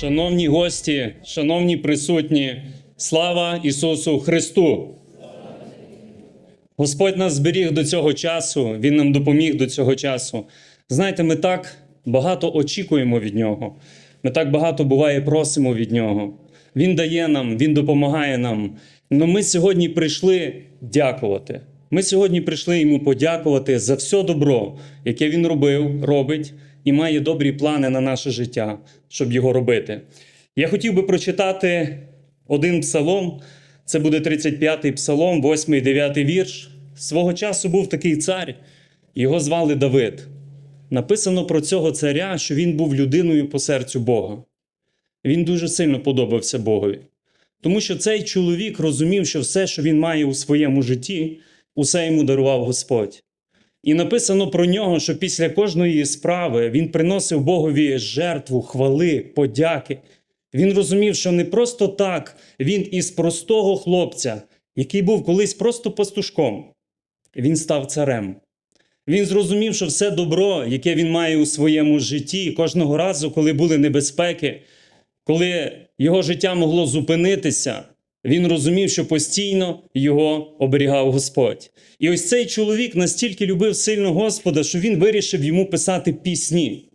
Шановні гості, шановні присутні, слава Ісусу Христу! Господь нас зберіг до цього часу, Він нам допоміг до цього часу. Знаєте, ми так багато очікуємо від Нього. Ми так багато буває просимо від Нього. Він дає нам, Він допомагає нам. Але ми сьогодні прийшли дякувати. Ми сьогодні прийшли йому подякувати за все добро, яке він робив, робить і має добрі плани на наше життя, щоб його робити. Я хотів би прочитати один псалом. Це буде 35-й псалом, 8 і 9 вірш. Свого часу був такий цар, його звали Давид. Написано про цього царя, що він був людиною по серцю Бога. Він дуже сильно подобався Богові. Тому що цей чоловік розумів, що все, що він має у своєму житті, усе йому дарував Господь. І написано про нього, що після кожної справи він приносив Богові жертву, хвали, подяки. Він розумів, що не просто так він із простого хлопця, який був колись просто пастушком, він став царем. Він зрозумів, що все добро, яке він має у своєму житті, кожного разу, коли були небезпеки, коли його життя могло зупинитися, він розумів, що постійно його оберігав Господь. І ось цей чоловік настільки любив сильно Господа, що він вирішив йому писати пісні.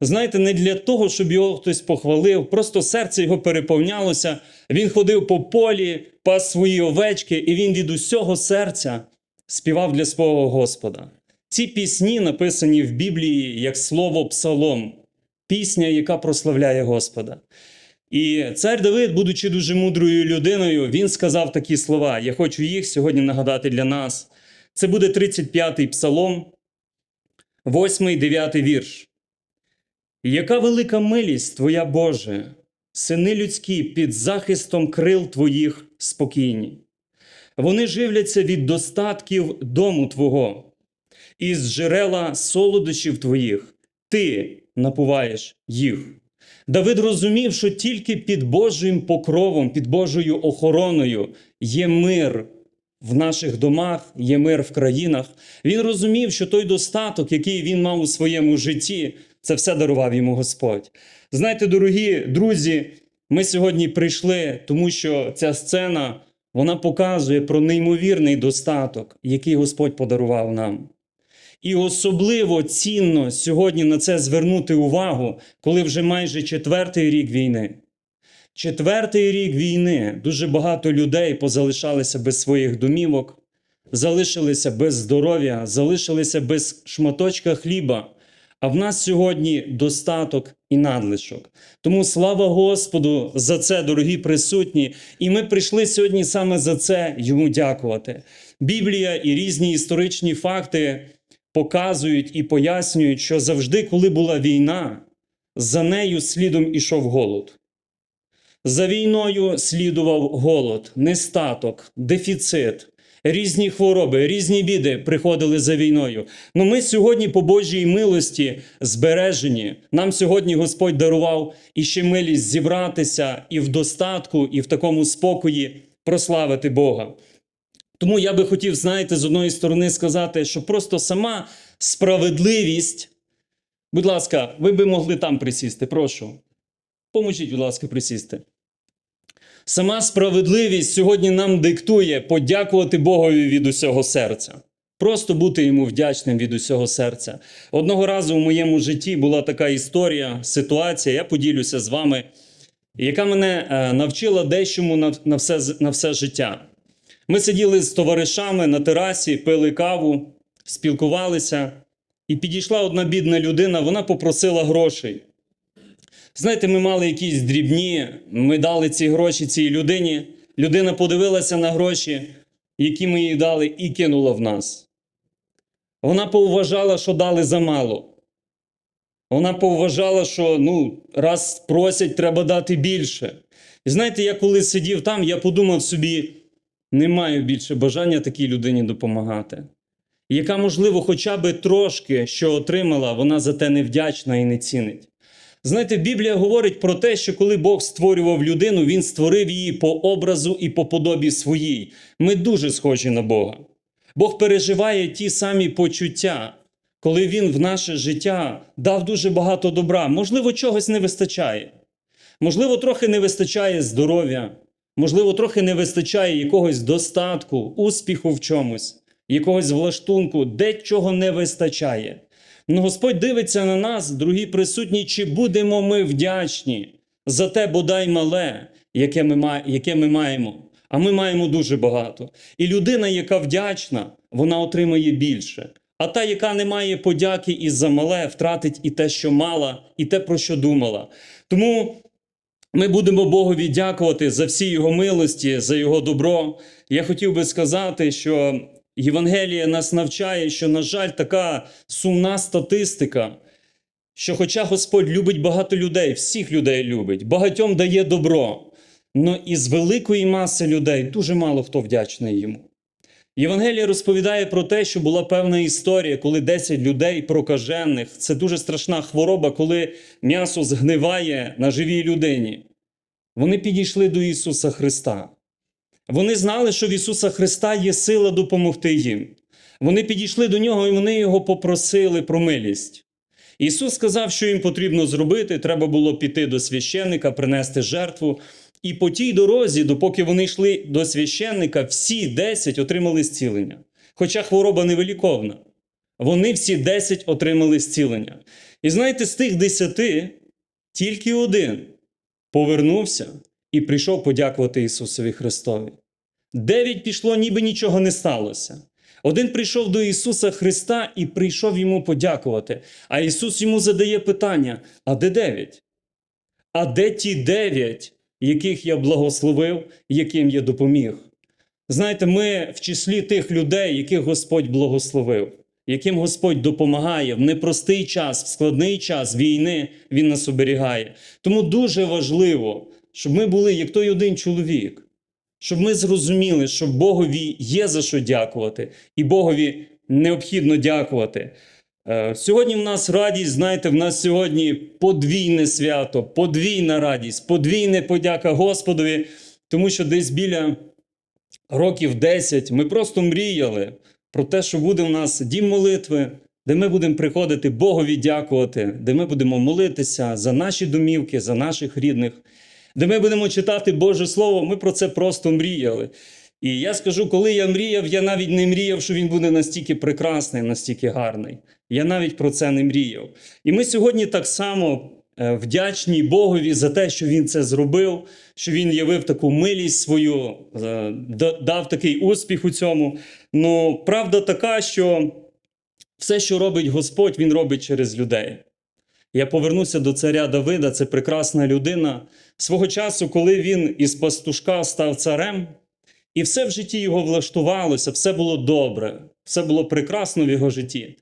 Знаєте, не для того, щоб його хтось похвалив, просто серце його переповнялося. Він ходив по полі, пас свої овечки, і він від усього серця співав для свого Господа. Ці пісні написані в Біблії як слово псалом, пісня, яка прославляє Господа. І цар Давид, будучи дуже мудрою людиною, він сказав такі слова. Я хочу їх сьогодні нагадати для нас. Це буде 35-й псалом, 8 9 вірш. Яка велика милість Твоя Боже, сини людські під захистом крил Твоїх спокійні. Вони живляться від достатків дому Твого, із джерела солодощів Твоїх Ти напуваєш їх. Давид розумів, що тільки під Божим покровом, під Божою охороною є мир в наших домах, є мир в країнах. Він розумів, що той достаток, який він мав у своєму житті, це все дарував йому Господь. Знаєте, дорогі друзі, ми сьогодні прийшли, тому що ця сцена вона показує про неймовірний достаток, який Господь подарував нам. І особливо цінно сьогодні на це звернути увагу, коли вже майже четвертий рік війни. Четвертий рік війни дуже багато людей позалишалися без своїх домівок, залишилися без здоров'я, залишилися без шматочка хліба. А в нас сьогодні достаток і надлишок. Тому слава Господу за це, дорогі присутні. І ми прийшли сьогодні саме за це йому дякувати. Біблія і різні історичні факти показують і пояснюють, що завжди, коли була війна, за нею слідом ішов голод. За війною слідував голод, нестаток, дефіцит, різні хвороби, різні біди приходили за війною. Ну ми сьогодні, по Божій милості, збережені. Нам сьогодні Господь дарував іще милість зібратися і в достатку, і в такому спокої прославити Бога. Тому я би хотів, знаєте, з одної сторони сказати, що просто сама справедливість. Будь ласка, ви би могли там присісти, прошу. Поможіть, будь ласка, присісти. Сама справедливість сьогодні нам диктує подякувати Богові від усього серця. Просто бути йому вдячним від усього серця. Одного разу в моєму житті була така історія, ситуація, я поділюся з вами, яка мене е, навчила дещому на, все, на все життя. Ми сиділи з товаришами на терасі, пили каву, спілкувалися, і підійшла одна бідна людина, вона попросила грошей. Знаєте, ми мали якісь дрібні, ми дали ці гроші цій людині. Людина подивилася на гроші, які ми їй дали, і кинула в нас. Вона поважала, що дали замало. Вона поважала, що ну, раз просять, треба дати більше. І знаєте, я коли сидів там, я подумав собі, не маю більше бажання такій людині допомагати. Яка, можливо, хоча б трошки, що отримала, вона за те невдячна і не цінить. Знаєте, Біблія говорить про те, що коли Бог створював людину, Він створив її по образу і по подобі своїй. Ми дуже схожі на Бога. Бог переживає ті самі почуття, коли Він в наше життя дав дуже багато добра. Можливо, чогось не вистачає. Можливо, трохи не вистачає здоров'я, можливо, трохи не вистачає якогось достатку, успіху в чомусь, якогось влаштунку, де чого не вистачає. Ну, Господь дивиться на нас, дорогі присутні, чи будемо ми вдячні за те бодай мале, яке ми, яке ми маємо. А ми маємо дуже багато. І людина, яка вдячна, вона отримає більше. А та, яка не має подяки і за мале, втратить і те, що мала, і те, про що думала. Тому ми будемо Богові дякувати за всі його милості, за його добро. Я хотів би сказати, що Євангеліє нас навчає, що, на жаль, така сумна статистика, що, хоча Господь любить багато людей, всіх людей любить, багатьом дає добро, але із великої маси людей дуже мало хто вдячний йому. Євангелія розповідає про те, що була певна історія, коли 10 людей прокажених. Це дуже страшна хвороба, коли м'ясо згниває на живій людині. Вони підійшли до Ісуса Христа. Вони знали, що в Ісуса Христа є сила допомогти їм. Вони підійшли до нього і вони його попросили про милість. Ісус сказав, що їм потрібно зробити. Треба було піти до священника, принести жертву. І по тій дорозі, допоки вони йшли до священника, всі 10 отримали зцілення. Хоча хвороба невиліковна. Вони всі 10 отримали зцілення. І знаєте, з тих 10 тільки один повернувся і прийшов подякувати Ісусові Христові. Дев'ять пішло, ніби нічого не сталося. Один прийшов до Ісуса Христа і прийшов йому подякувати. А Ісус йому задає питання: а де дев'ять? А де ті дев'ять, яких я благословив, яким я допоміг? Знаєте, ми в числі тих людей, яких Господь благословив, яким Господь допомагає в непростий час, в складний час війни Він нас оберігає. Тому дуже важливо, щоб ми були як той один чоловік, щоб ми зрозуміли, що Богові є за що дякувати, і Богові необхідно дякувати. Е, Сьогодні в нас радість, знаєте, в нас сьогодні подвійне свято, подвійна радість, подвійне подяка Господові, тому що десь біля років 10 ми просто мріяли про те, що буде у нас дім молитви, де ми будемо приходити Богові дякувати, де ми будемо молитися за наші домівки, за наших рідних, де ми будемо читати Боже Слово. Ми про це просто мріяли. І я скажу, коли я мріяв, я навіть не мріяв, що він буде настільки прекрасний, настільки гарний. Я навіть про це не мріяв. І ми сьогодні так само е, вдячні Богові за те, що він це зробив, що він явив таку милість свою, е, дав такий успіх у цьому. Ну, правда така, що все, що робить Господь, він робить через людей. Я повернуся до царя Давида, це прекрасна людина. Свого часу, коли він із пастушка став царем, і все в житті його влаштувалося, все було добре, все було прекрасно в його житті.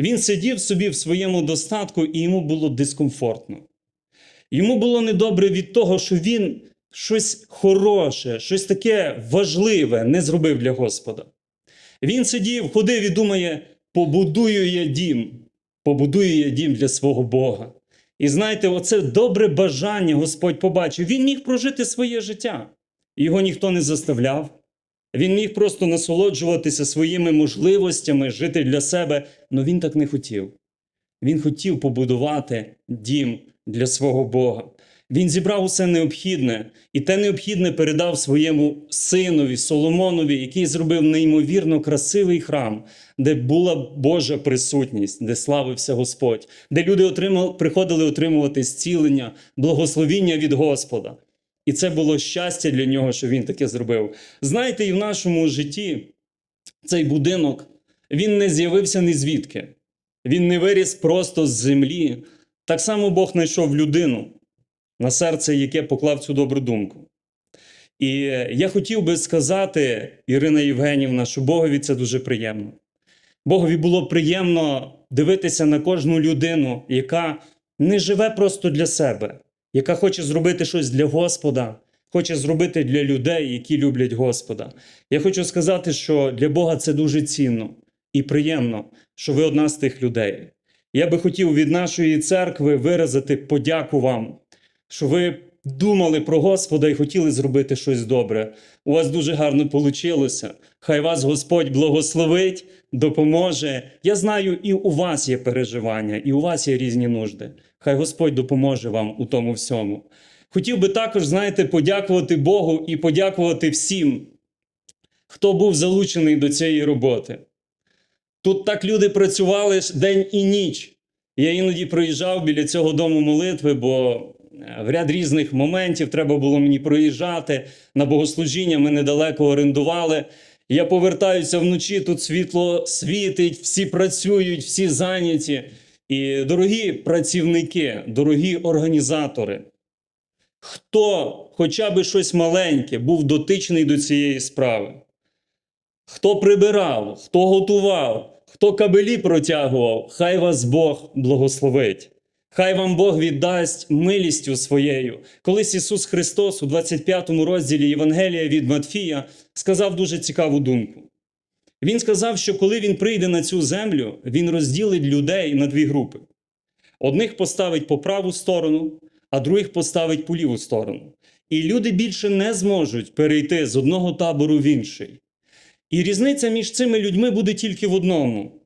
Він сидів собі в своєму достатку, і йому було дискомфортно. Йому було недобре від того, що він щось хороше, щось таке важливе не зробив для Господа. Він сидів, ходив і думає: побудую я дім, побудую я дім для свого Бога. І знаєте, оце добре бажання Господь побачив. Він міг прожити своє життя. Його ніхто не заставляв. Він міг просто насолоджуватися своїми можливостями, жити для себе, але він так не хотів. Він хотів побудувати дім для свого Бога. Він зібрав усе необхідне, і те необхідне передав своєму синові Соломонові, який зробив неймовірно красивий храм, де була Божа присутність, де славився Господь, де люди отримали, приходили отримувати зцілення, благословіння від Господа. І це було щастя для нього, що він таке зробив. Знаєте, і в нашому житті цей будинок він не з'явився ні звідки. Він не виріс просто з землі. Так само Бог знайшов людину на серце, яке поклав цю добру думку. І я хотів би сказати, Ірина Євгенівна, що Богові це дуже приємно. Богові було приємно дивитися на кожну людину, яка не живе просто для себе, яка хоче зробити щось для Господа, хоче зробити для людей, які люблять Господа. Я хочу сказати, що для Бога це дуже цінно і приємно, що ви одна з тих людей. Я би хотів від нашої церкви виразити подяку вам, що ви думали про Господа і хотіли зробити щось добре. У вас дуже гарно вийшло. Хай вас Господь благословить, допоможе. Я знаю, і у вас є переживання, і у вас є різні нужди. Хай Господь допоможе вам у тому всьому. Хотів би також, знаєте, подякувати Богу і подякувати всім, хто був залучений до цієї роботи. Тут так люди працювали день і ніч. Я іноді проїжджав біля цього дому молитви, бо е, в ряд різних моментів треба було мені проїжджати на богослужіння. Ми недалеко орендували. Я повертаюся вночі, тут світло світить, всі працюють, всі зайняті. І дорогі працівники, дорогі організатори, хто хоча б щось маленьке був дотичний до цієї справи, хто прибирав, хто готував, хто кабелі протягував, хай вас Бог благословить. Хай вам Бог віддасть милістю своєю. Колись Ісус Христос у 25 розділі Євангелія від Матфія сказав дуже цікаву думку. Він сказав, що коли він прийде на цю землю, він розділить людей на дві групи. Одних поставить по праву сторону, а других поставить по ліву сторону. І люди більше не зможуть перейти з одного табору в інший. І різниця між цими людьми буде тільки в одному: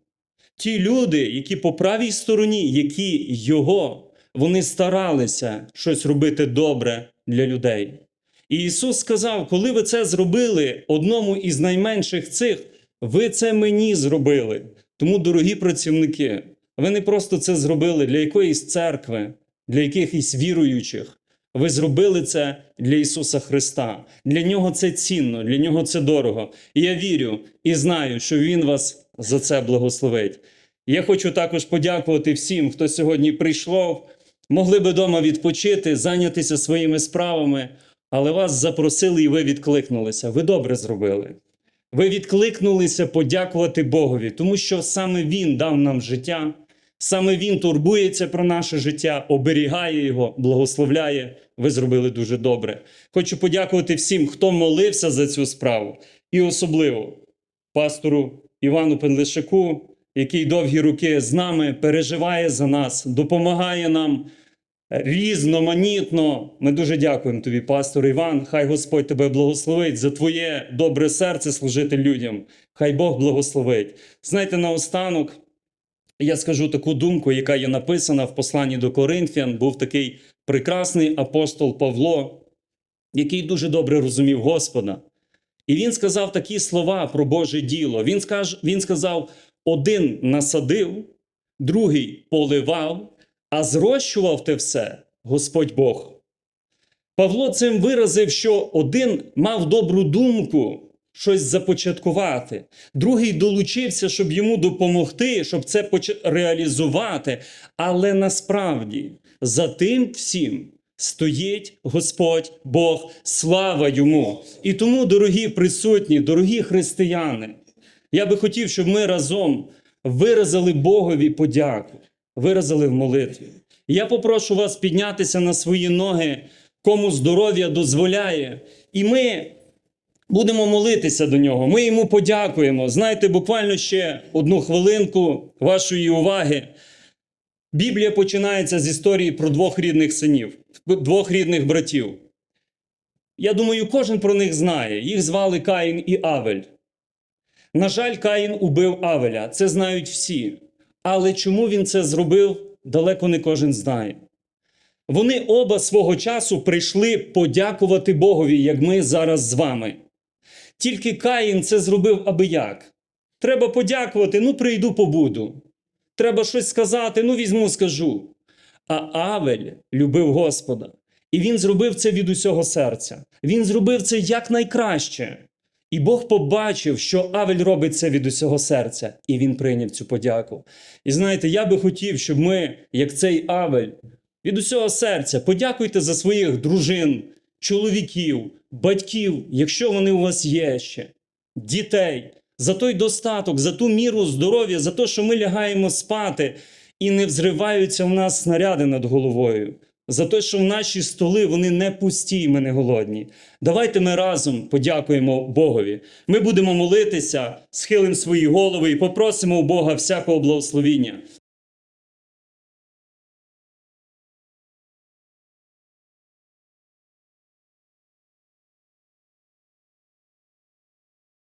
ті люди, які по правій стороні, які його, вони старалися щось робити добре для людей. І Ісус сказав: коли ви це зробили одному із найменших цих, ви це мені зробили. Тому, дорогі працівники, ви не просто це зробили для якоїсь церкви, для якихось віруючих. Ви зробили це для Ісуса Христа. Для нього це цінно, для нього це дорого. І я вірю і знаю, що Він вас за це благословить. Я хочу також подякувати всім, хто сьогодні прийшов, могли би вдома відпочити, зайнятися своїми справами, але вас запросили і ви відкликнулися. Ви добре зробили. Ви відкликнулися подякувати Богові, тому що саме Він дав нам життя, саме Він турбується про наше життя, оберігає його, благословляє. Ви зробили дуже добре. Хочу подякувати всім, хто молився за цю справу, і особливо пастору Івану Пенлишику, який довгі роки з нами переживає за нас, допомагає нам різноманітно. Ми дуже дякуємо тобі, пастор Іван. Хай Господь тебе благословить за твоє добре серце служити людям. Хай Бог благословить. Знаєте, наостанок я скажу таку думку, яка є написана в посланні до Коринфян. Був такий прекрасний апостол Павло, який дуже добре розумів Господа. І він сказав такі слова про Боже діло. Він, скаж, він сказав: один насадив, другий поливав, а зрощував те все Господь Бог. Павло цим виразив, що один мав добру думку щось започаткувати, другий долучився, щоб йому допомогти, щоб це реалізувати. Але насправді за тим всім стоїть Господь Бог, слава йому. І тому, дорогі присутні, дорогі християни, я би хотів, щоб ми разом виразили Богові подяку, виразили в молитві. Я попрошу вас піднятися на свої ноги, кому здоров'я дозволяє, і ми будемо молитися до нього. Ми йому подякуємо. Знаєте, буквально ще одну хвилинку вашої уваги. Біблія починається з історії про двох рідних синів, двох рідних братів. Я думаю, кожен про них знає. Їх звали Каїн і Авель. На жаль, Каїн убив Авеля. Це знають всі. Але чому він це зробив, далеко не кожен знає. Вони оба свого часу прийшли подякувати Богові, як ми зараз з вами. Тільки Каїн це зробив аби як. Треба подякувати, ну прийду побуду. Треба щось сказати, ну візьму, скажу. А Авель любив Господа. І він зробив це від усього серця. Він зробив це якнайкраще. І Бог побачив, що Авель робить це від усього серця, і він прийняв цю подяку. І знаєте, я би хотів, щоб ми, як цей Авель, від усього серця подякуйте за своїх дружин, чоловіків, батьків, якщо вони у вас є ще, дітей, за той достаток, за ту міру здоров'я, за те, що ми лягаємо спати і не взриваються в нас снаряди над головою. За те, що в наші столи вони не пусті, і ми не голодні. Давайте ми разом подякуємо Богові. Ми будемо молитися, схилимо свої голови і попросимо у Бога всякого благословіння.